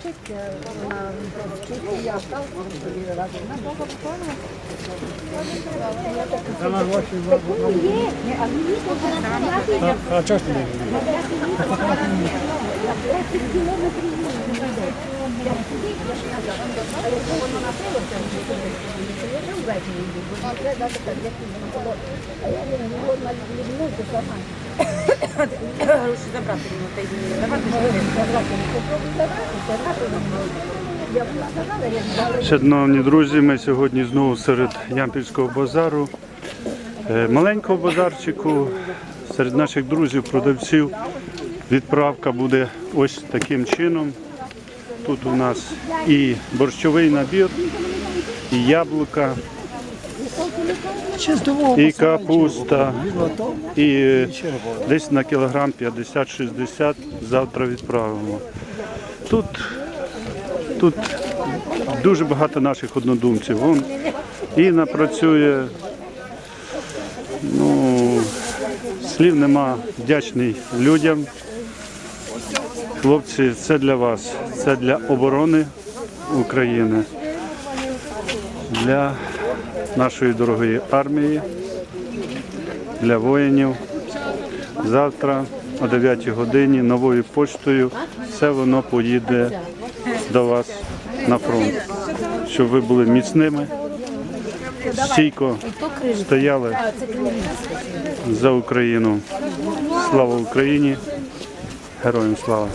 вчиться, вона вчиться, я став собі разом. Вона довго виконувала. Є, ні, а мені тут А чого ж ти не на 10 кілометрів їде. Я на це не було. А я Забрати давати. Шановні друзі, ми сьогодні знову серед Ямпільського базару. Е, Маленького базарчику серед наших друзів, продавців. Відправка буде ось таким чином. Тут у нас і борщовий набір, і яблука, і капуста, і е, десь на кілограм 50-60 завтра відправимо. Тут, тут дуже багато наших однодумців. Вон Інна працює. Ну, слів нема вдячний людям. Хлопці, це для вас, це для оборони України, для нашої дорогої армії, для воїнів. Завтра о 9 годині новою поштою все воно поїде до вас на фронт, щоб ви були міцними, стійко стояли за Україну. Слава Україні! Героям слава!